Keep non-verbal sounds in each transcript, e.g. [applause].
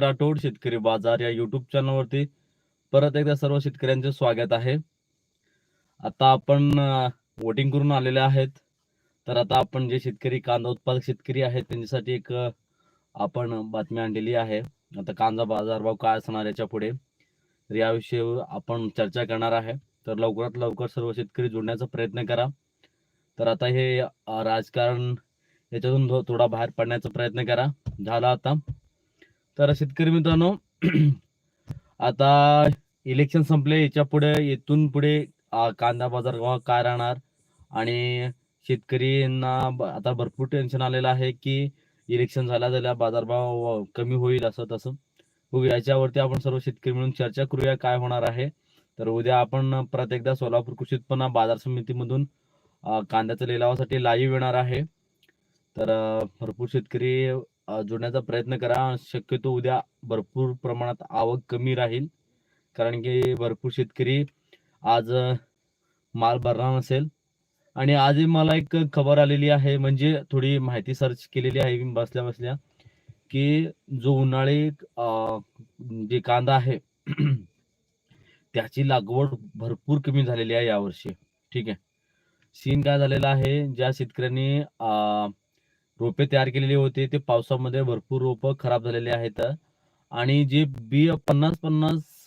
राठोड शेतकरी बाजार या युट्यूब चॅनलवरती परत एकदा सर्व शेतकऱ्यांचे स्वागत आहे. आता आपण वोटिंग करून आलेले आहेत. तर आता आपण जे शेतकरी कांदा उत्पादक शेतकरी आहेत त्यांच्यासाठी एक आपण बातमी आणलेली आहे. आता कांदा बाजारभाव काय असणार याच्यापुढे? तर याविषयी आपण चर्चा करणार आहे. तर लवकरात लवकर सर्व शेतकरी जोडण्याचा प्रयत्न करा. तर आता हे राजकारण याच्यातून थोडा बाहेर पडण्याचा प्रयत्न करा. झाला आता. तर शेतकरी मित्रांनो [clears throat] आता इलेक्शन संपले याच्यापुढे येथून पुढे कांदा बाजार काय राहणार? आणि शेतकऱ्यांना ब- आता भरपूर टेन्शन आलेलं आहे की इलेक्शन झाल्या झाल्या बाजारभाव कमी होईल असं तसं. याच्यावरती आपण सर्व शेतकरी मिळून चर्चा करूया काय होणार आहे. तर उद्या आपण परत एकदा सोलापूर कृषी उत्पन्न बाजार समितीमधून कांद्याच्या लिलावासाठी लाईव्ह येणार आहे. तर भरपूर शेतकरी जोडण्याचा प्रयत्न करा. शक्यतो उद्या भरपूर प्रमाणात आवक कमी राहील. कारण की भरपूर शेतकरी आज माल भरणार नसेल. आणि आजही मला एक खबर आलेली आहे म्हणजे थोडी माहिती सर्च केलेली आहे मी बसल्या बसल्या की जो उन्हाळी जे कांदा आहे [clears throat] त्याची लागवड भरपूर कमी झालेली आहे यावर्षी. ठीक आहे. सीन काय झालेला आहे ज्या शेतकऱ्यांनी रोपे तयार केलेले होते. ते पावसामध्ये भरपूर रोपं खराब झालेले आहेत. आणि जे बी पन्नास पन्नास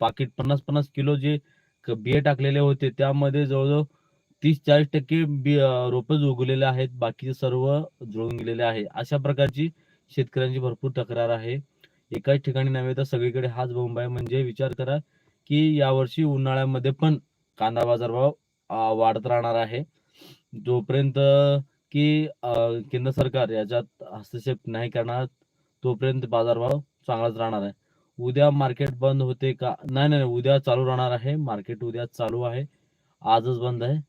पाकिट पन्नास पन्नास किलो जे क- बिये टाकलेले होते त्यामध्ये जवळजवळ तीस चाळीस टक्के बी रोपच उगलेले आहेत. बाकीचे सर्व जुळून गेलेले आहे. अशा प्रकारची शेतकऱ्यांची भरपूर तक्रार आहे. एकाच ठिकाणी नव्हे तर सगळीकडे हाच बोंब आहे. म्हणजे विचार करा की यावर्षी उन्हाळ्यामध्ये पण कांदा बाजारभाव वाढत राहणार आहे. जोपर्यंत की केंद्र सरकार याच्यात हस्तक्षेप नाही करणार तोपर्यंत बाजारभाव चांगलाच राहणार आहे. उद्या मार्केट बंद होते का? नाही नाही नाही, उद्या चालू राहणार आहे. मार्केट उद्या चालू आहे. आजच बंद आहे.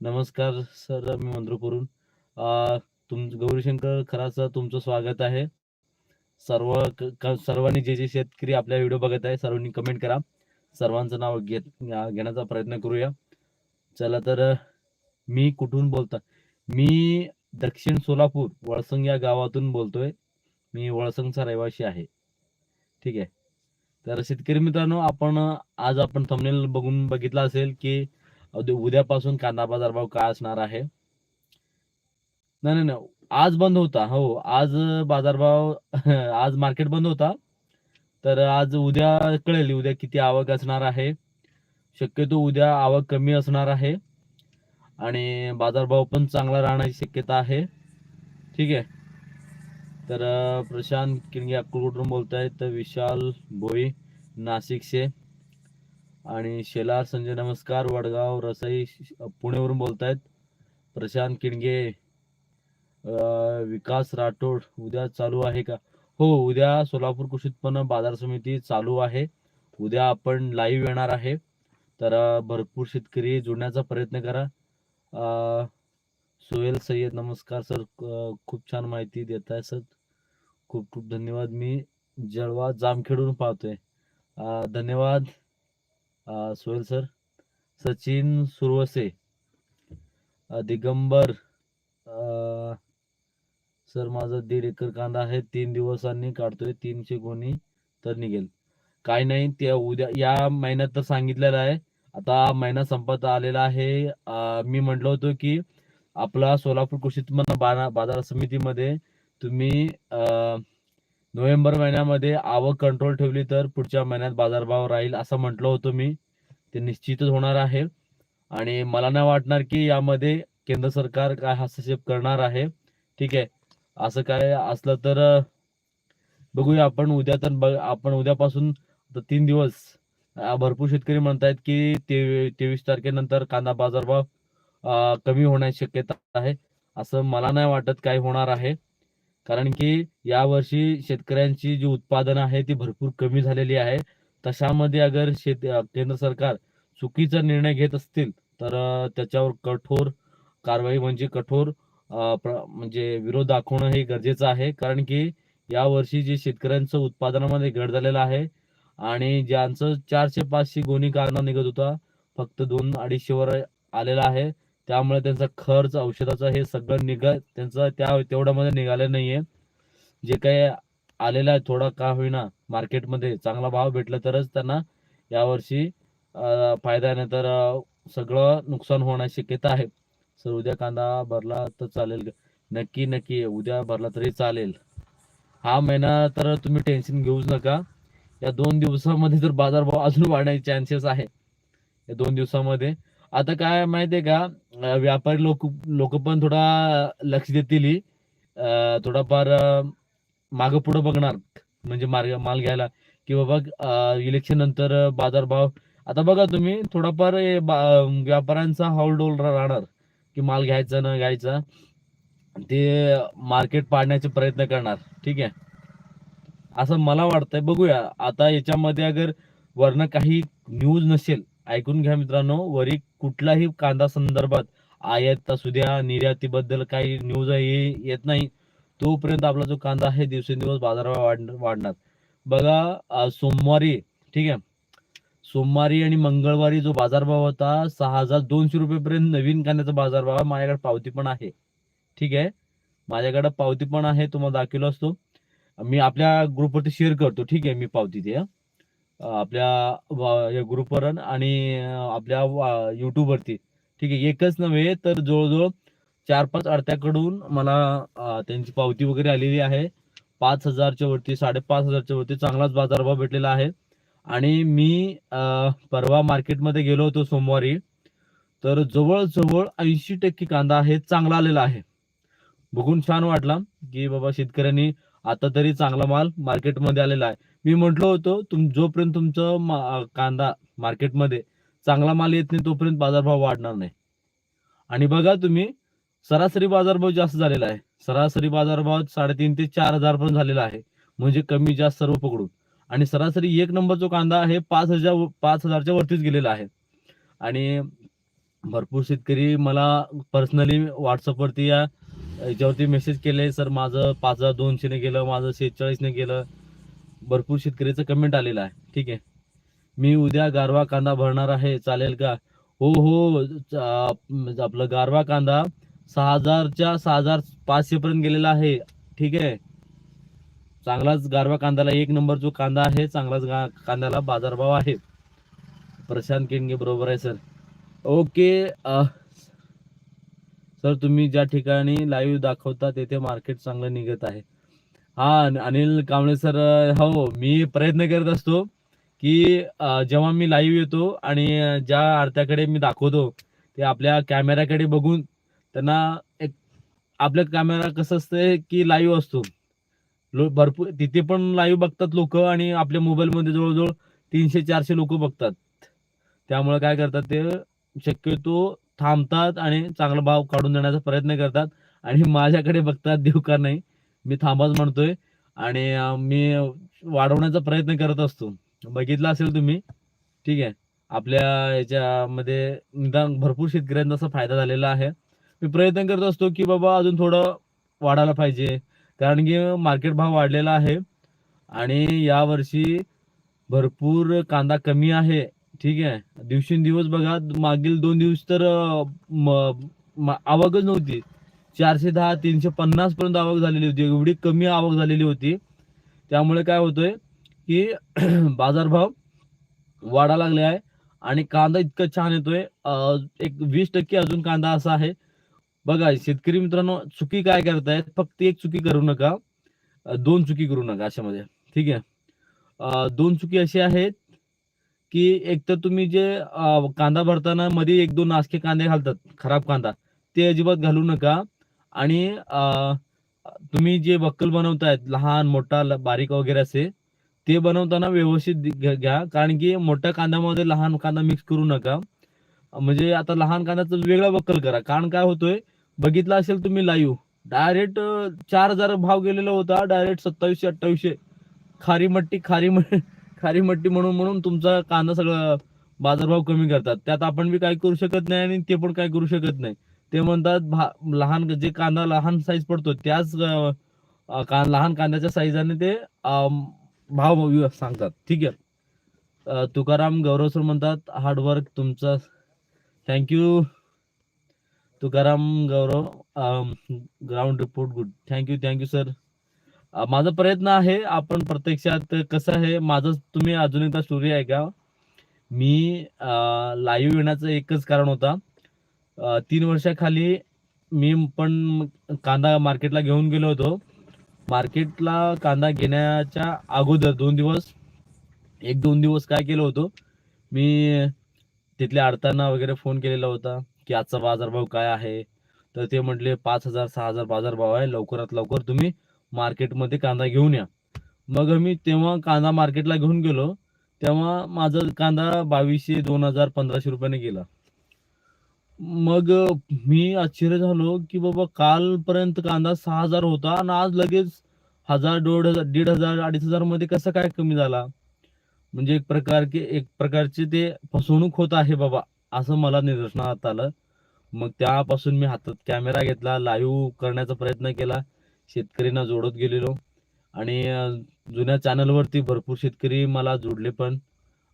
नमस्कार सर मी मंद्रपूरून अ, तुम गौरीशंकर खराचं तुमचं स्वागत आहे. सर्व क- क- सर्वांनी जे जे शेतकरी आपल्या व्हिडिओ बघत आहे सर्वांनी कमेंट करा. सर्वांचं नाव घेत घेण्याचा प्रयत्न करूया. चला तर मी कुठून बोलता मी दक्षिण सोलापूर वळसंग या गावातून बोलतोय. मी वळसंगचा रहिवासी आहे. ठीक आहे. तर शेतकरी मित्रांनो आपण आज आपण थंबनेल बघून बघितला असेल की उद्यापासून कांदा बाजार भाव काय असणार आहे? नाही नाही नाही. आज बंद होता. हो आज बाजारभाव [laughs] आज मार्केट बंद होता. तर आज उद्या कळेल उद्या किती आवक असणार आहे. शक्यतो उद्या आवक कमी असणार आहे. आणि बाजारभाव पण चांगला राहण्याची शक्यता आहे. ठीक आहे. तर प्रशांत किणगे बोलत आहेत तर विशाल भोई नाशिकचे आणि शेलार संजय नमस्कार. वडगाव रसाई पुणेवरून बोलत आहेत प्रशांत किणगे विकास राठोड उद्या चालू आहे का? हो उद्या सोलापूर कृषी उत्पन्न बाजार समिती चालू आहे. उद्या आपण लाईव्ह येणार आहे. तर भरपूर शेतकरी जुळण्याचा प्रयत्न करा. सोहेल सय्यद नमस्कार सर. खूप छान माहिती देत आहे सर. खूप खूप धन्यवाद. मी जळवा जामखेडून पाहतोय. धन्यवाद. सोहेल सर. सचिन सुरवसे. दिगंबर. सर माझा दीड एकर कांदा आहे. तीन दिवसांनी काढतोय. तीनशे गोणी तर निघेल. काय नाही त्या उद्या या महिन्यात तर सांगितलेलं आहे. आता महिना संपत आलेला आहे. मी म्हटलं होतो की आपला सोलापूर कृषी उत्पन्न बाजार समितीमध्ये तुम्ही अं, नोव्हेंबर महिन्यामध्ये आवक कंट्रोल ठेवली तर पुढच्या महिन्यात बाजारभाव राहील असं म्हटलं होतं मी. ते निश्चितच होणार आहे. आणि मला नाही वाटणार की यामध्ये केंद्र सरकार काय हस्तक्षेप करणार आहे. ठीक आहे. असं काय असलं तर बघूया. आपण उद्या तर बघ आपण उद्यापासून तीन दिवस भरपूर शेतकरी म्हणतायत की तेवीस तारखेनंतर कांदा बाजारभाव कमी होण्याची शक्यता आहे. असं मला नाही वाटत काय होणार आहे. कारण की यावर्षी शेतकऱ्यांची जी उत्पादन आहे ती भरपूर कमी झालेली आहे. तशामध्ये अगर शेत केंद्र सरकार चुकीचा निर्णय घेत असतील तर त्याच्यावर कठोर कारवाई म्हणजे कठोर म्हणजे विरोध दाखवणं हे गरजेचं आहे. कारण की यावर्षी जे शेतकऱ्यांचं उत्पादनामध्ये घट झालेलं आहे आणि ज्यांचं चारशे पाचशे गोणी कांदा निघत होता फक्त दोन अडीचशे वर आलेला आहे. त्यामुळे त्यांचा खर्च औषधाचा हे सगळं निघत त्यांचं त्या तेवढ्यामध्ये निघाले नाहीये. जे काही आलेला आहे थोडा का होईना मार्केटमध्ये चांगला भाव भेटला तरच त्यांना यावर्षी फायदा नाही तर सगळं नुकसान होण्याची शक्यता आहे. सर उद्या कांदा भरला तर चालेल नक्की नक्की. उद्या भरला तरी चालेल. हा महिना तर तुम्ही टेन्शन घेऊच नका. या दोन दिवसामध्ये तर बाजारभाव अजून वाढण्याचे चान्सेस आहे या दोन दिवसामध्ये. आता काय माहितीये का व्यापारी लोक लोक पण थोडा लक्ष देतील थोडाफार माग पुढं बघणार. म्हणजे मार्ग माल घ्यायला. की बाबा इलेक्शन नंतर बाजारभाव. आता बघा तुम्ही थोडाफार व्यापाऱ्यांचा हाऊलडोल राहणार. की माल घ्यायचा न घ्यायचा. ते मार्केट पाडण्याचे प्रयत्न करणार. ठीक आहे? असं मला वाटतंय. बघूया. आता याच्यामध्ये अगर वरनं काही न्यूज नसेल ऐकून घ्या मित्रांनो. वरी कुठलाही कांदा संदर्भात आयात असू द्या निर्यातीबद्दल काही न्यूज येत नाही तोपर्यंत आपला जो कांदा आहे दिवसेंदिवस बाजारभाव वाढणार. बघा सोमवारी ठीक आहे. सोमवारी आणि मंगळवारी जो बाजारभाव होता सहा हजार दोनशे रुपयेपर्यंत नवीन कांद्याचा बाजारभाव माझ्याकडे पावती पण आहे. ठीक आहे. माझ्याकडे पावती पण आहे तुम्हाला दाखवलो असतो. मी आपल्या ग्रुपवरती शेअर करतो. ठीक आहे मी पावती ते आपल्या वा- या ग्रुपवर आणि आपल्या युट्यूबवरती ठीक आहे एकच नव्हे तर जवळजवळ चार पाच अडत्याकडून मला त्यांची पावती वगैरे आलेली आहे. पाच हजारच्या वरती साडेपाच हजारच्या वरती चांगलाच बाजारभाव भेटलेला आहे. आणि मी परवा मार्केटमध्ये गेलो होतो सोमवारी तर जवळजवळ ऐंशी टक्के कांदा आहे चांगला आलेला आहे. बघून छान वाटला की बाबा शेतकऱ्यांनी आता तरी चांगला माल मार्केटमध्ये आलेला आहे. मी म्हटलो होतो तुम जोपर्यंत तुमचं मा- कांदा मार्केटमध्ये चांगला माल येत नाही तोपर्यंत बाजारभाव वाढणार नाही. आणि बघा तुम्ही सरासरी बाजारभाव जास्त झालेला आहे. सरासरी बाजारभाव साडेतीन ते चार हजार पर्यंत झालेला आहे. म्हणजे कमी जास्त सर्व पकडून. आणि सरासरी एक नंबर जो कांदा आहे पाच हजार पाच हजारच्या वरतीच गेलेला आहे. आणि भरपूर शेतकरी मला पर्सनली व्हॉट्सअपवरती या याच्यावरती मेसेज केले सर माझं पाच हजार दोनशेने गेलं माझं शेहेचाळीसने गेलं. भरपूर शेतकऱ्याचं कमेंट आलेलं आहे. ठीक आहे. मी उद्या गारवा कांदा भरणार आहे. चालेल का? हो हो म्हणजे आपलं गारवा कांदा सहा हजारच्या सहा हजार पाचशे पर्यंत गेलेला आहे. ठीक आहे. चांगलाच गारवा कांद्याला एक नंबर जो कांदा आहे चांगलाच गा कांद्याला बाजारभाव आहे. प्रशांत केंगे बरोबर आहे सर. ओके आ, सर तुम्ही ज्या ठिकाणी लाईव्ह दाखवता तेथे मार्केट चांगलं निघत आहे. हा अनिल कांबळे सर हो मी प्रयत्न करत असतो की जेव्हा मी लाईव्ह येतो आणि ज्या आरत्याकडे मी दाखवतो ते आपल्या कॅमेऱ्याकडे बघून त्यांना एक आपल्या कॅमेरा कसं असतंय की लाईव्ह असतो. लो भरपूर तिथे पण लाईव्ह बघतात लोक आणि आपल्या मोबाईलमध्ये जवळजवळ तीनशे चारशे लोक बघतात. त्यामुळे काय करतात ते शक्यतो थांबतात आणि चांगला भाव काढून देण्याचा प्रयत्न करतात. आणि माझ्याकडे बघतात देऊ का नाही. मी थांबाच म्हणतोय. आणि मी वाढवण्याचा प्रयत्न करत असतो. बघितलं असेल तुम्ही ठीक आहे. आपल्या याच्यामध्ये निदान भरपूर शेतकऱ्यांचा असा फायदा झालेला आहे. मी प्रयत्न करत असतो की बाबा अजून थोडं वाढायला पाहिजे. कारण की मार्केट भाव वाढलेला आहे. आणि यावर्षी भरपूर कांदा कमी आहे. ठीक आहे. दिवसेंदिवस बघा मागील दोन दिवस तर आवकच नव्हती. चारशे दहा तीनशे पन्नास पर्यंत आवक झालेली होती. एवढी कमी आवक झालेली होती. त्यामुळे काय होतोय की [clears throat] बाजारभाव वाढा लागले आहे. आणि कांदा इतका छान येतोय. एक वीस टक्के अजून कांदा असा आहे. बघा शेतकरी मित्रांनो चुकी काय करतायत? फक्त एक चुकी करू नका. दोन चुकी करू नका अशामध्ये. ठीक आहे. दोन चुकी अशी आहेत की एक तर तुम्ही जे अं, कांदा भरताना मध्ये एक दोन नासके कांदे घालतात खराब कांदा ते अजिबात घालू नका. आणि अं, तुम्ही जे वक्कल बनवतायत लहान मोठा ल- बारीक वगैरे असे ते बनवताना व्यवस्थित दि- घ्या घ्या. कारण की मोठ्या कांद्यामध्ये लहान कांदा मिक्स करू नका. म्हणजे आता लहान कांद्याचं वेगळा वक्कल करा. कारण काय होतोय बघितलं असेल तुम्ही लाईव्ह डायरेक्ट चार हजार भाव गेलेला होता डायरेक्ट सत्तावीसशे अठ्ठावीसशे. खारी मट्टी खारी मट्टी. खारी मट्टी म्हणून म्हणून तुमचा कांदा सगळं बाजारभाव कमी करतात. त्यात आपण बी काय करू शकत नाही आणि ते पण काही करू शकत नाही. ते म्हणतात लहान जे कांदा लहान साईज पडतो त्याच का लहान कांद्याच्या साईजाने ते भाव सांगतात. ठीक आहे? तुकाराम गौरव सर म्हणतात हार्डवर्क तुमचा thank you Tukaram Gaurav ground report good thank you thank you sir माझा प्रयत्न आहे आपण प्रत्यक्षात कसं आहे माझं तुम्ही अजून एकदा स्टोरी ऐका. मी लाईव्ह येण्याचं एकच कारण होता. तीन वर्षाखाली मी पण कांदा मार्केटला घेऊन गेलो होतो. मार्केटला कांदा घेण्याच्या अगोदर दोन दिवस एक दोन दिवस काय केलं होतं मी तिथल्या अडताना वगैरे फोन केलेला होता की आजचा बाजारभाव काय आहे? तर ते म्हटले पाच हजार सहा हजार बाजारभाव आहे लवकरात लवकर तुम्ही मार्केटमध्ये कांदा घेऊन या. मग मी तेव्हा कांदा मार्केटला घेऊन गेलो तेव्हा माझा कांदा बावीसशे दोन हजार पंधराशे रुपयाने गेला. मग मी आश्चर्य झालो की बाबा कालपर्यंत कांदा सहा हजार होता आणि आज लगेच हजार दोड हजार दीड हजार अडीच हजारमध्ये कसा काय कमी झाला? म्हणजे एक प्रकार की एक प्रकारचे ते फसवणूक होत आहे बाबा असं मला निदर्शनात आलं. मग त्यापासून मी हातात कॅमेरा घेतला लाईव्ह करण्याचा प्रयत्न केला. शेतकऱ्यांना जोडत गेलेलो. आणि जुन्या चॅनलवरती भरपूर शेतकरी मला जोडले पण.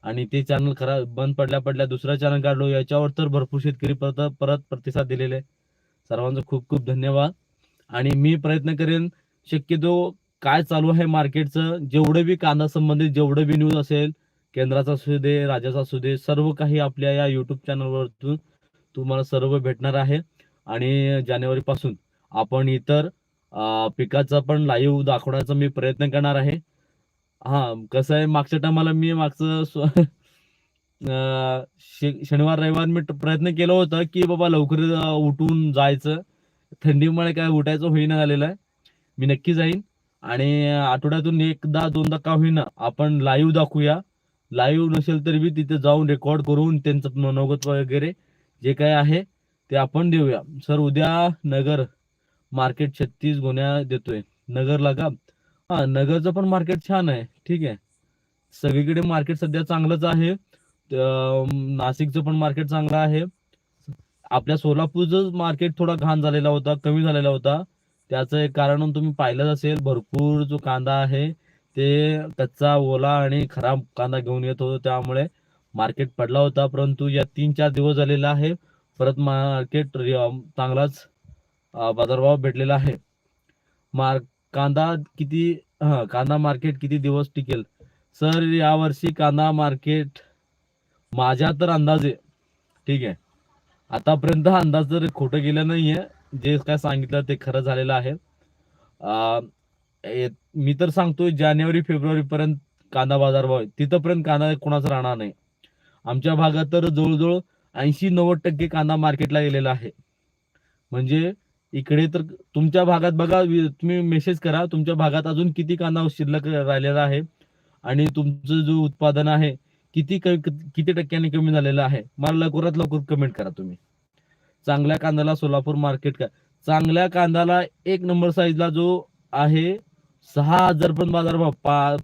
आणि ते चॅनल खरा बंद पडल्या पडल्या दुसरा चॅनल काढलो. याच्यावर तर भरपूर शेतकरी परत परत प्रतिसाद दिलेले सर्वांचा खूप खूप धन्यवाद. आणि मी प्रयत्न करेन शक्यतो काय चालू आहे मार्केटचं जेवढं बी कांदा संबंधित जेवढं बी न्यूज असेल केंद्राचा असू दे राज्याचा असू दे सर्व काही आपल्या या युट्यूब चॅनलवरतून तुम्हाला सर्व भेटणार आहे. आणि जानेवारीपासून आपण इतर पिकाचा पण लाईव्ह दाखवण्याचा मी प्रयत्न करणार आहे. हा कसं आहे मागच्या टायमाला मी मागचं [laughs] शनिवार रविवार मी प्रयत्न केला होता की बाबा लवकर उठून जायचं. थंडीमुळे काय उठायचं होईना झालेलं आहे. मी नक्की जाईन. आणि आठवड्यातून एकदा दोनदा का होईना आपण लाईव्ह दाखवूया. लाईव्ह नसेल तरी बी तिथे जाऊन रेकॉर्ड करून त्यांचं मनोगत वगैरे जे काय आहे ते आपण देऊया. सर उद्या नगर मार्केट छत्तीस गुन्ह्या देतोय. नगरला का हा नगरचं पण मार्केट छान आहे. ठीक आहे. सगळीकडे मार्केट सध्या चांगलंच आहे. नाशिकचं पण मार्केट चांगलं आहे. आपल्या सोलापूरचं मार्केट थोडा घाण झालेला होता कमी झालेला होता. त्याचं एक कारण तुम्ही पाहिलंच असेल भरपूर जो कांदा आहे ते कच्चा ओला आणि खराब कांदा घेऊन येत होतो. त्यामुळे मार्केट पडला होता परंतु या तीन चार दिवस झालेला आहे. परत मार्केट चांगलाच बाजारभाव भेटलेला आहे. मार कांदा किती हा कांदा मार्केट किती दिवस टिकेल? सर यावर्षी कांदा मार्केट माझ्या तर अंदाजे ठीक आहे. आतापर्यंत हा अंदाज तर खोटं गेलं नाहीये. जे काय सांगितलं ते खरं झालेलं आहे. मी तर सांगतोय जानेवारी फेब्रुवारी पर्यंत कांदा बाजारभाव आहे. तिथंपर्यंत कांदा कोणाचा राहणार नाही. आमच्या भागात तर जवळजवळ ऐंशी नव्वद टक्के कांदा मार्केटला गेलेला आहे. म्हणजे इकडे तर तुमच्या भागात बघा तुम्ही मेसेज करा. तुमच्या भागात अजून किती कांदा शिल्लक राहिलेला आहे? आणि तुमचं जो उत्पादन आहे किती किती टक्क्यांनी कमी झालेलं आहे? मला लवकरात लवकर कमेंट करा तुम्ही. चांगल्या कांद्याला सोलापूर मार्केट का चांगल्या कांद्याला एक नंबर साईजला जो आहे सहा हजार पण बाजारभाव पा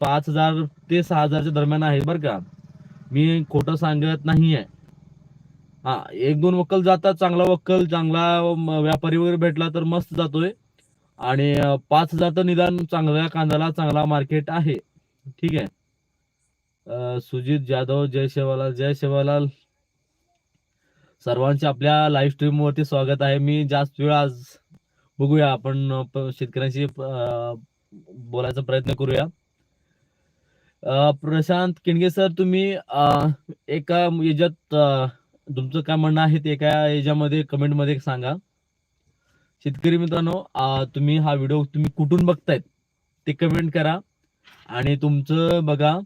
पाच हजार ते सहा हजारच्या दरम्यान आहे बरं का. मी खोटं सांगत नाही आहे हा एक दोन वक्कल जातात चांगला वक्कल चांगला व्यापारी वगैरे भेटला तर मस्त जातोय. आणि पाच हजार तर निदान चांगल्या कांद्याला चांगला मार्केट आहे. ठीक आहे. सुजित जाधव जय शेवालाल जय शेवालाल. सर्वांचे आपल्या लाईव्ह स्ट्रीम वरती स्वागत आहे. मी जास्त वेळ आज बघूया. आपण शेतकऱ्यांशी बोलायचा प्रयत्न करूया. अं, प्रशांत किणगे सर तुम्ही एका याच्यात तुमचं काय म्हणणं आहे ते एका याच्यामध्ये कमेंटमध्ये सांगा. शेतकरी मित्रांनो तुम्ही हा व्हिडिओ तुम्ही कुठून बघतायत ते कमेंट करा. आणि तुमचं बघा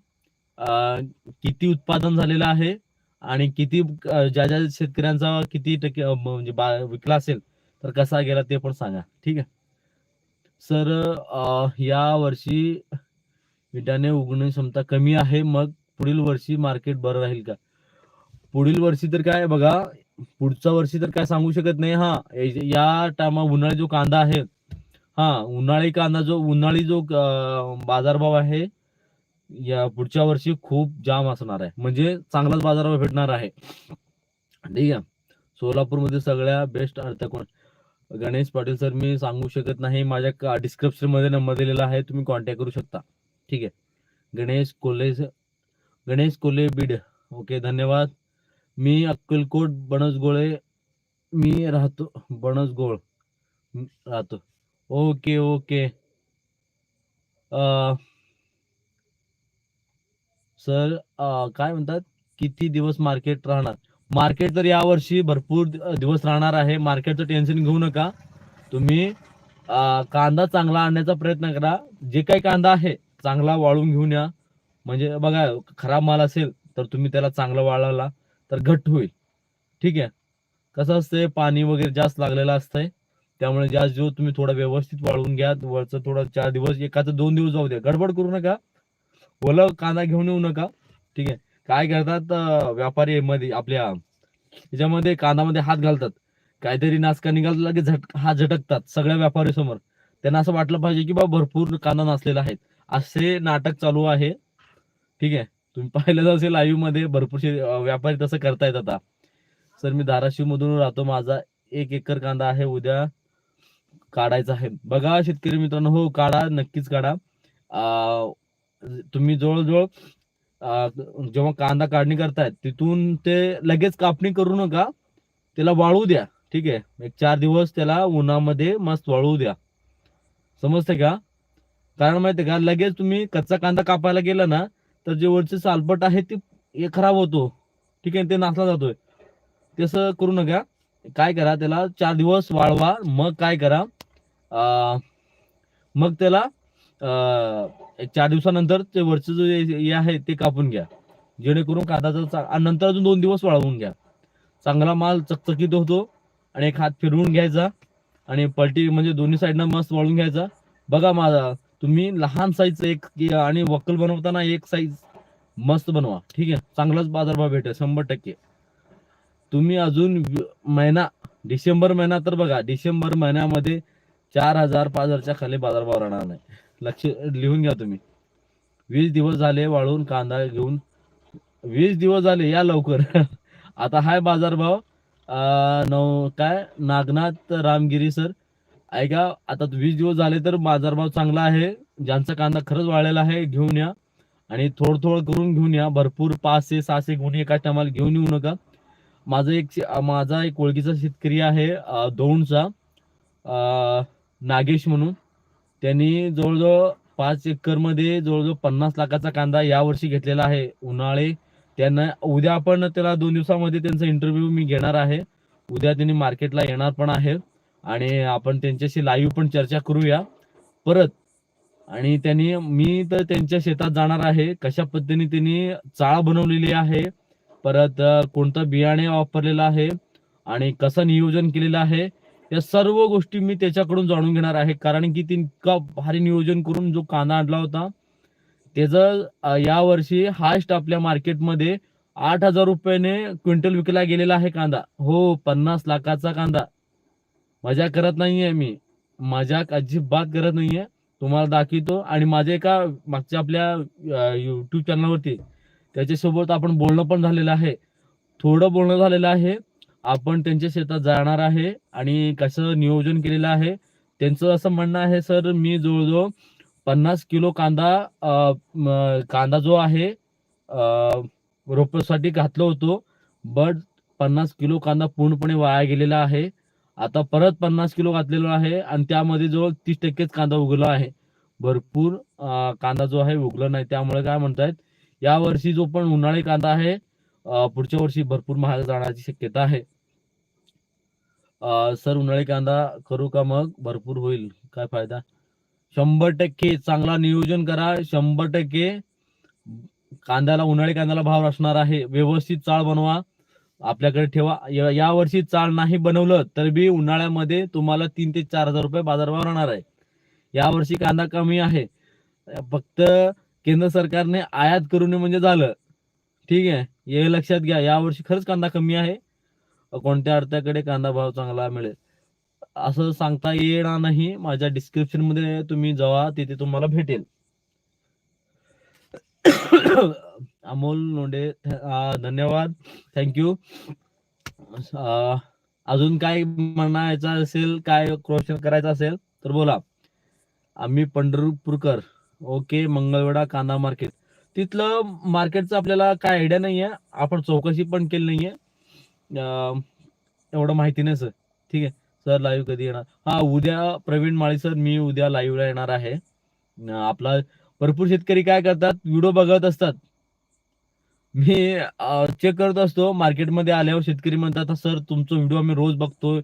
किती उत्पादन झालेलं आहे आणि किती ज्या ज्या शेतकऱ्यांचा किती टक्के म्हणजे बा- विकला असेल तर कसा गेला ते पण सांगा. ठीक आहे? सर या वर्षी विटाने उगण क्षमता कमी आहे मग पुढील वर्षी मार्केट बरं राहील का? पुढील वर्षी तर काय बघा पुढच्या वर्षी तर काय सांगू शकत नाही हा. या- टायमा उन्हाळी जो कांदा आहे हा उन्हाळी कांदा जो उन्हाळी जो बाजारभाव आहे या पुढच्या वर्षी खूप जाम असणार आहे. म्हणजे चांगलाच बाजारभाव भेटणार आहे. ठीक आहे. सोलापूरमध्ये सगळ्या बेस्ट अर्थ कोण गणेश पाटील सर मी सांगू शकत नाही. माझ्या डिस्क्रिप्शनमध्ये नंबर दिलेला आहे तुम्ही कॉन्टॅक्ट करू शकता. ठीक आहे. गणेश कोल्हे गणेश कोल्हे बीड. ओके धन्यवाद. मी अक्कलकोट बनसगोळे मी राहतो बनसगोळ राहतो. Okay okay. आ, सर काय म्हणतात? किती दिवस मार्केट राहणार? मार्केट तर यावर्षी भरपूर दिवस राहणार आहे. मार्केटचं टेन्शन घेऊ नका. तुम्ही कांदा चांगला आणण्याचा प्रयत्न करा. जे काही कांदा आहे चांगला वाळून घेऊन या. म्हणजे बघा खराब माल असेल तर तुम्ही त्याला चांगला वाळवला तर घट्ट होईल. ठीक आहे? कसं असतंय पाणी वगैरे जास्त लागलेलं असतंय. त्यामुळे जास्त जो तुम्ही थोडा व्यवस्थित वाळवून घ्या. वरचं थोडं चार दिवस एकाच दोन दिवस जाऊ द्या. गडबड करू नका. ओला कांदा घेऊन येऊ नका. ठीक आहे? काय करतात व्यापारी मध्ये आपल्या याच्यामध्ये कांदामध्ये हात घालतात. काहीतरी नाचका निघाल लगेच झट हात झटकतात सगळ्या व्यापारी समोर त्यांना असं वाटलं पाहिजे की बा भरपूर कांदा नाचलेला आहे असे नाटक चालू आहे. ठीक आहे? तुम्ही पाहिलं असेल लाईव्हमध्ये भरपूरसे व्यापारी तसं करतायत आता. सर मी धाराशिव मधून राहतो. माझा एक एकर कांदा आहे उद्या काढायचा आहे. बघा शेतकरी मित्रांनो हो काढा नक्कीच काढा. तुम्ही जवळजवळ जेव्हा कांदा काढणी करतायत तिथून ते लगेच कापणी करू नका. त्याला वाळू द्या ठीक आहे? एक चार दिवस त्याला उन्हामध्ये मस्त वाळू द्या. समजते का? कारण माहिती का लगेच तुम्ही कच्चा कांदा कापायला गेला ना तर जे वरचे सालपट आहे ते खराब होतो. ठीक आहे ते नाचला जातोय. तसं करू नका. काय करा त्याला चार दिवस वाळवा. मग काय करा अं, मग त्याला एक चार दिवसानंतर ते वरचं जे हे आहे ते कापून घ्या. जेणेकरून कांदाचा आणि नंतर अजून दोन दिवस वाळवून घ्या. चांगला माल चकचकीत होतो आणि एक हात फिरवून घ्यायचा आणि पलटी म्हणजे दोन्ही साईडनं मस्त वाळून घ्यायचा. बघा माझा तुम्ही लहान साईज एक आणि वक्कल बनवताना एक साईज मस्त बनवा. ठीक आहे? चांगलाच बाजारभाव भेटेल शंभर टक्के. तुम्ही अजून महिना डिसेंबर महिना तर बघा डिसेंबर महिन्यामध्ये चार हजार पाच हजारच्या खाली बाजारभाव राहणार नाही. लक्ष लिहून घ्या तुम्ही. वीस दिवस झाले वाळून कांदा घेऊन. वीस दिवस झाले या लवकर. [laughs] आता हाय बाजारभाव. अं, नऊ काय? नागनाथ रामगिरी सर. ऐका आता वीस दिवस झाले तर बाजारभाव चांगला आहे. ज्यांचा कांदा खरंच वाळलेला आहे घेऊन या. आणि थोडं थोडं करून घेऊन या. भरपूर पाचशे सहाशे गुन्हे एका टायमाला घेऊन येऊ नका. माझं एक माझा एक ओळखीचा शेतकरी आहे दोनचा दौंडचा नागेश म्हणून. त्यांनी जवळजवळ पाच एकरमध्ये जवळजवळ पन्नास लाखाचा कांदा यावर्षी घेतलेला आहे. उन्हाळे त्यांना उद्या आपण त्याला दोन दिवसामध्ये त्यांचा इंटरव्ह्यू मी घेणार आहे. उद्या त्यांनी मार्केटला येणार पण आहे. आणि आपण त्यांच्याशी लाईव्ह पण चर्चा करूया. परत आणि त्यांनी मी तर त्यांच्या शेतात जाणार आहे. कशा पद्धतीने त्यांनी चाळ बनवलेली आहे परत कोणतं बियाणे वापरलेलं आहे आणि कसं नियोजन केलेलं आहे या सर्व गोष्टी मी त्याच्याकडून जाणून घेणार आहे. कारण की ती इतका भारी नियोजन करून जो कांदा आणला होता त्याचं यावर्षी हायस्ट आपल्या मार्केटमध्ये आठ हजार रुपयाने क्विंटल विकला गेलेला आहे कांदा. हो पन्नास लाखाचा कांदा. मजा करत नाहीये मी. मजाक अजिबात करत नाहीये. तुम्हाला दाखवितो. आणि माझ्या एका मागच्या आपल्या युट्यूब चॅनलवरती त्याच्यासोबत आपण बोलणं पण झालेलं आहे. थोडं बोलणं झालेलं आहे. आपण त्यांच्या शेतात जाणार आहे आणि कसं नियोजन केलेलं आहे. त्यांचं असं म्हणणं आहे सर मी जवळजवळ पन्नास किलो कांदा आ, म, कांदा जो आहे रोपसाठी घातलो होतो. बट पन्नास किलो कांदा पूर्णपणे वाया गेलेला आहे. आता परत पन्नास किलो घातलेलो आहे आणि त्यामध्ये जवळ तीस टक्केच कांदा उगला आहे. भरपूर कांदा जो आहे उगला नाही. त्यामुळे काय म्हणतायत या वर्षी जो पण उन्हाळी कांदा आहे पुढच्या वर्षी भरपूर महाग जाण्याची शक्यता आहे. सर उन्हाळी कांदा करू का मग? भरपूर होईल. काय फायदा? शंभर टक्के चांगला नियोजन करा. शंभर टक्के कांद्याला उन्हाळी कांद्याला भाव असणार आहे. व्यवस्थित चाळ बनवा. आपल्याकडे ठेवा. या वर्षी चाळ नाही बनवलं तर बी उन्हाळ्यामध्ये तुम्हाला तीन ते चार हजार रुपये बाजारभाव राहणार आहे. या वर्षी कांदा कमी आहे. फक्त केंद्र सरकारने आयात करू नये म्हणजे झालं. ठीक आहे? हे लक्षात घ्या. या वर्षी खरंच कांदा कमी आहे. कोणत्या अर्थाकडे कांदा भाव चांगला मिळेल? असं सांगता येणार नाही. माझ्या डिस्क्रिप्शनमध्ये तुम्ही जावा तिथे तुम्हाला भेटेल. अमोल नोंडे धन्यवाद. थँक्यू अजून काय म्हणायचं असेल काय क्वेश्चन करायचं असेल तर बोला. आम्ही पंढरपूरकर. ओके मंगळवेढा कांदा मार्केट तिथलं मार्केटचं आपल्याला काय आयडिया नाहीये. आपण चौकशी पण केली नाहीये. अं, एवढं माहिती नाही सर ठीक आहे. सर लाईव्ह कधी येणार? हा उद्या प्रवीण माळी सर मी उद्या लाईव्हला येणार आहे. आपला भरपूर शेतकरी काय करतात? व्हिडिओ बघत असतात. मी चेक करत असतो. मार्केटमध्ये आल्यावर शेतकरी म्हणतात सर तुमचा व्हिडिओ आम्ही रोज बघतोय.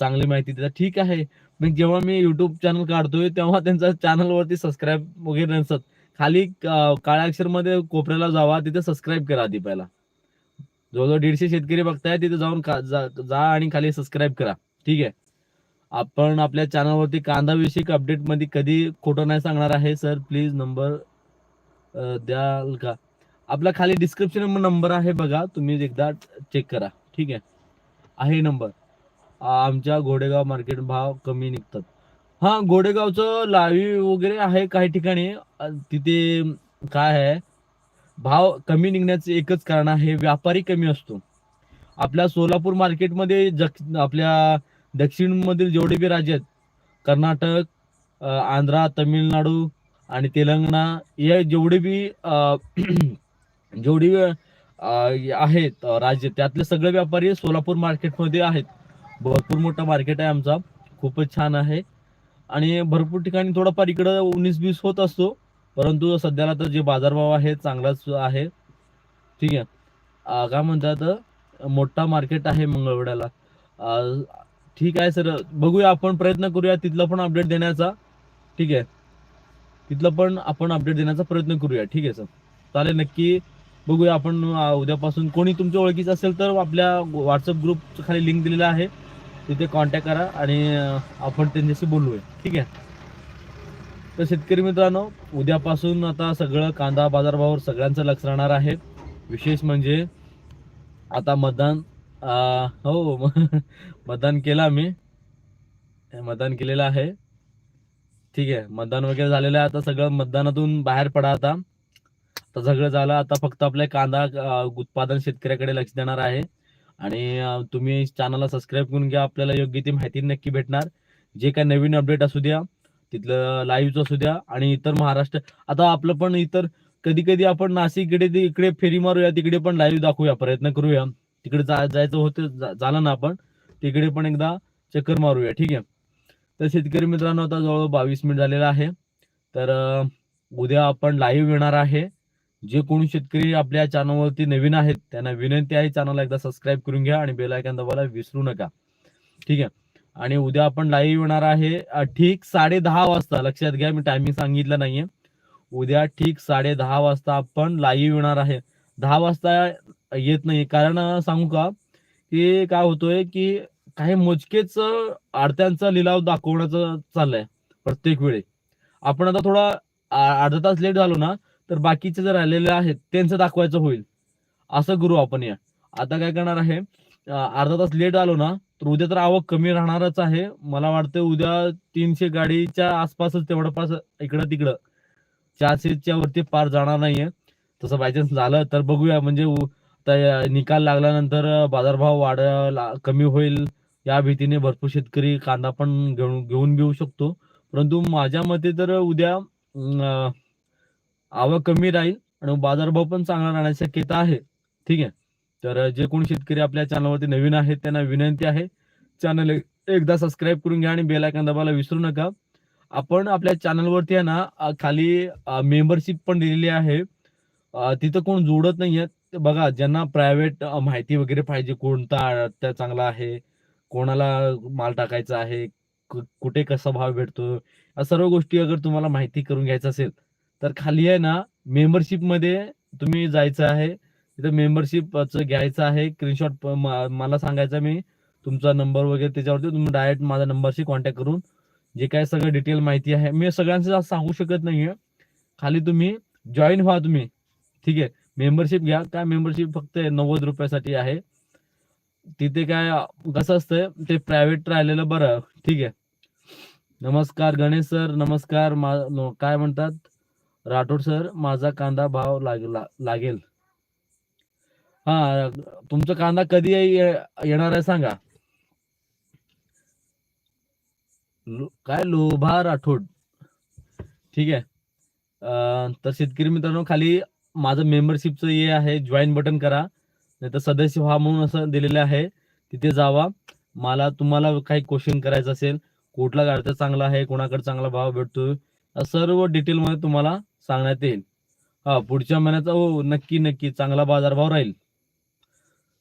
चांगली माहिती देतात. ठीक आहे. मग जेव्हा मी युट्यूब चॅनल काढतोय तेव्हा त्यांचा चॅनलवरती सबस्क्राईब वगैरे नसतात खाली काळ्या अक्षरमध्ये कोपऱ्याला जावा तिथे सबस्क्राईब करा आधी पहिला. जवळजवळ दीडशे शेतकरी बघताय तिथे जाऊन जा जा आणि खाली सबस्क्राईब करा. ठीक आहे. आपण आपल्या चॅनलवरती कांदा विषयक अपडेटमध्ये कधी खोटं नाही सांगणार आहे सर. प्लीज नंबर द्याल का? आपला खाली डिस्क्रिप्शन नंबर आहे बघा. तुम्ही एकदा चेक करा. ठीक आहे? आहे नंबर आमच्या घोडेगाव मार्केट भाव कमी निघतात. हा घोडेगावचं लावी वगैरे आहे काही ठिकाणी. तिथे काय आहे? भाव कमी निघण्याचं एकच कारण आहे व्यापारी कमी असतो. आपल्या सोलापूर मार्केटमध्ये जक आपल्या दक्षिणमधील जेवढे बी राज्य आहेत कर्नाटक आंध्रा तमिळनाडू आणि तेलंगणा या जेवढे बी जेवढी आहेत राज्य त्यातले सगळे व्यापारी सोलापूर मार्केटमध्ये आहेत. भरपूर मोठा मार्केट आहे आमचा. खूपच छान आहे. आणि भरपूर ठिकाणी थोडंफार इकडं उन्नीस बीस होत असतो. परंतु सध्याला तर जे बाजारभाव आहे चांगलाच आहे. ठीक आहे. काय म्हणतात मोठा मार्केट आहे मंगळवड्याला ठीक आहे सर. बघूया आपण प्रयत्न करूया तिथलं पण अपडेट देण्याचा. ठीक आहे. तिथलं पण आपण अपडेट देण्याचा प्रयत्न करूया. ठीक आहे सर. चालेल नक्की बघूया आपण उद्यापासून कोणी तुमच्या ओळखीचं असेल तर आपल्या व्हॉट्सअप ग्रुप खाली लिंक दिलेला आहे. तिथे कॉन्टॅक्ट करा आणि आपण त्यांच्याशी बोलूया. ठीक आहे? तर शेतकरी मित्रांनो उद्यापासून आता सगळं कांदा बाजारभावावर सगळ्यांचं लक्ष राहणार आहे. विशेष म्हणजे आता मतदान हो [laughs] मतदान केलं आम्ही. मतदान केलेलं आहे. ठीक आहे? मतदान वगैरे झालेलं आहे. आता सगळं मतदानातून बाहेर पडा आता. तर सगळं झालं. आता फक्त आपल्या कांदा उत्पादन शेतकऱ्याकडे लक्ष देणार आहे. आणि तुम्ही चॅनलला सबस्क्राईब करून घ्या. आपल्याला योग्य ती माहिती नक्की भेटणार. जे काय नवीन अपडेट असू द्या तिथलं लाईव्हच असू द्या आणि इतर महाराष्ट्र. आता आपलं पण इतर कधी कधी आपण नाशिक इकडे ते इकडे फेरी मारूया तिकडे पण लाईव्ह दाखवूया. प्रयत्न करूया. तिकडे जा जायचं होतं झालं ना आपण तिकडे पण एकदा चक्कर मारूया. ठीक आहे? तर शेतकरी मित्रांनो आता जवळ बावीस मिनिट झालेला आहे. तर उद्या आपण लाईव्ह येणार आहे. जे कोणी शेतकरी आपल्या चॅनलवरती नवीन आहेत त्यांना विनंती आहे चॅनलला एकदा सबस्क्राईब करून घ्या आणि बेलायकन आयकॉन दाबायला विसरू नका. ठीक आहे? आणि उद्या आपण लाईव्ह येणार आहे ठीक साडे दहा वाजता. लक्षात घ्या मी टायमिंग सांगितलं नाहीये. उद्या ठीक साडे दहा वाजता आपण लाईव्ह येणार आहे. दहा वाजता येत नाही. कारण सांगू का? की काय होतोय की काही मोजकेच आडत्यांचा लिलाव दाखवण्याचं चाललंय प्रत्येक वेळी. आपण आता थोडा अर्धा तास लेट झालो ना तर बाकीचे जे राहिलेले आहेत त्यांचं दाखवायचं होईल. असं करू आपण या. आता काय करणार आहे अर्धा तास लेट आलो ना तर उद्या तर आवक कमी राहणारच आहे. मला वाटतं उद्या तीनशे गाडीच्या आसपासच तेवढंपास इकडं तिकडं. चारशेच्या वरती पार जाणार नाहीये. तसं बायचान्स झालं तर बघूया. म्हणजे निकाल लागल्यानंतर बाजारभाव वाढ कमी होईल. या भीतीने भरपूर शेतकरी कांदा पण घेऊन घेऊन घेऊ शकतो. परंतु माझ्या मते तर उद्या आवक कमी राहील आणि बाजारभाव पण चांगला राहण्याची शक्यता आहे. ठीक आहे? तर जे कोण शेतकरी आपल्या चॅनलवरती नवीन आहेत त्यांना विनंती आहे चॅनल एकदा सबस्क्राईब करून घ्या आणि बेलायकन दाबायला विसरू नका. आपण आपल्या चॅनलवरती आहे ना खाली मेंबरशिप पण दिलेली आहे. तिथं कोण जोडत नाहीये बघा ज्यांना प्रायव्हेट माहिती वगैरे पाहिजे कोणता त्या चांगला आहे कोणाला माल टाकायचा आहे कु- कुठे कसा भाव भेटतो या सर्व गोष्टी अगर तुम्हाला माहिती करून घ्यायचं असेल तर खाली आहे ना मेंबरशिपमध्ये तुम्ही जायचं आहे. तिथं मेंबरशिपच घ्यायचं आहे. स्क्रीनशॉट मला सांगायचं मी. तुमचा नंबर वगैरे त्याच्यावरती तुम्ही डायरेक्ट माझ्या नंबरशी कॉन्टॅक्ट करून जे काय सगळं डिटेल माहिती आहे मी सगळ्यांचं सांगू शकत नाहीये. खाली तुम्ही जॉईन व्हा तुम्ही. ठीक आहे? मेंबरशिप घ्या. काय मेंबरशिप फक्त नव्वद रुपयासाठी आहे. तिथे काय कसं असतंय ते प्रायव्हेट राहिलेलं बरं. ठीक आहे? नमस्कार गणेश सर नमस्कार मा काय म्हणतात? राठोड सर माझा कांदा भाव लागला लागेल. हा तुमचा कांदा कधी येणार आहे सांगा. लो- काय लोभा राठोड. ठीक आहे. तर शेतकरी मित्रांनो खाली माझं मेंबरशिपचं हे आहे जॉईन बटन करा. नाही तर सदस्य व्हा म्हणून असं दिलेलं आहे. तिथे जावा. मला तुम्हाला काही क्वेश्चन करायचं असेल कुठला गाडचा चांगला आहे कोणाकडे चांगला भाव भेटतोय सर्व डिटेलमध्ये तुम्हाला सांगण्यात येईल. हा पुढच्या महिन्याचा हो नक्की नक्की चांगला बाजारभाव राहील.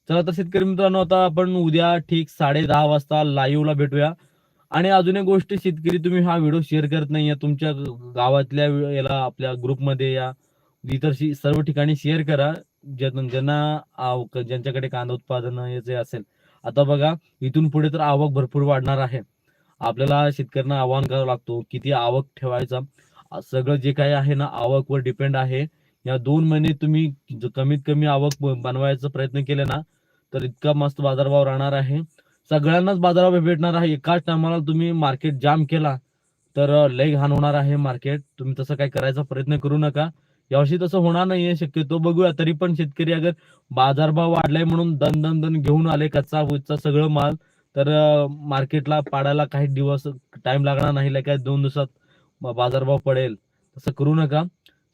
चला तर शेतकरी मित्रांनो आता आपण उद्या ठीक साडे दहा वाजता लाईव्हला भेटूया. आणि अजून एक गोष्ट शेतकरी तुम्ही हा व्हिडिओ शेअर करत नाहीये तुमच्या गावातल्या याला आपल्या ग्रुपमध्ये या इतर सर्व ठिकाणी शेअर करा. ज्या- ज्यांना ज्यांच्याकडे कांदा उत्पादन याचे असेल. आता बघा इथून पुढे तर आवक भरपूर वाढणार आहे. आपल्याला शेतकऱ्यांना आवाहन करावं लागतो किती आवक ठेवायचा. सगळं जे काही आहे ना आवकवर डिपेंड आहे. या दोन महिने तुम्ही कमीत कमी आवक बनवायचा प्रयत्न केले ना तर इतका मस्त बाजारभाव राहणार आहे. सगळ्यांनाच बाजारभाव भेटणार आहे. एकाच टायमाला तुम्ही मार्केट जाम केला तर लय घाण होणार आहे मार्केट तुम्ही तसं काही करायचा प्रयत्न करू नका. यावर्षी तसं होणार नाहीये शक्यतो बघूया. तरी पण शेतकरी अगर बाजारभाव वाढलाय म्हणून दन दन दन घेऊन आले कच्चा उच्चा सगळं माल तर मार्केटला पाडायला काही दिवस टाइम लागणार नाही. काय दोन दिवसात बाजारभाव पडेल तसं करू नका.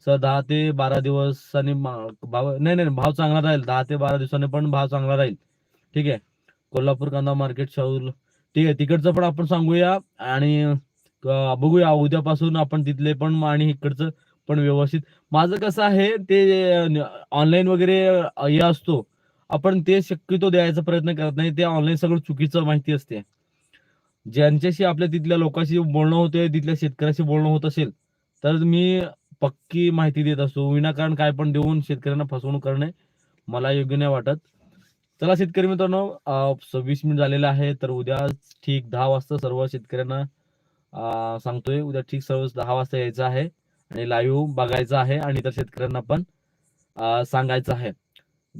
सर दहा ते बारा दिवसांनी भाव नाही नाही भाव चांगला राहील. दहा ते बारा दिवसांनी पण भाव चांगला राहील. ठीक आहे? कोल्हापूर कांदा मार्केट शाहूर. ठीक आहे तिकडचं पण आपण सांगूया आणि बघूया. उद्यापासून आपण तिथले पण आणि इकडचं पण व्यवस्थित. माझं कसं आहे ते ऑनलाईन वगैरे हे असतो. आपण ते शक्यतो द्यायचा प्रयत्न करत नाही. ते ऑनलाईन सगळं चुकीचं माहिती असते. ज्यांच्याशी आपल्या तिथल्या लोकांशी बोलणं होते तिथल्या शेतकऱ्याशी बोलणं होत असेल तर मी पक्की माहिती देत असतो. विनाकारण काय पण देऊन शेतकऱ्यांना फसवणूक करणे मला योग्य नाही वाटत. चला शेतकरी मित्रांनो सव्वीस मिनिट झालेलं आहे तर उद्या ठीक दहा वाजता सर्व शेतकऱ्यांना सांगतोय. उद्या ठीक सर्व दहा वाजता यायचं आहे आणि लाईव्ह बघायचं आहे आणि इतर शेतकऱ्यांना पण सांगायचं आहे.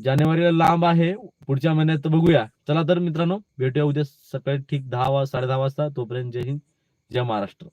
जानेवारीला लांब आहे. पुढच्या महिन्यात बघूया. चला तर मित्रांनो भेटूया उद्या सकाळी ठीक दहा वाजता साडे दहा वाजता. तोपर्यंत जय हिंद जय महाराष्ट्र.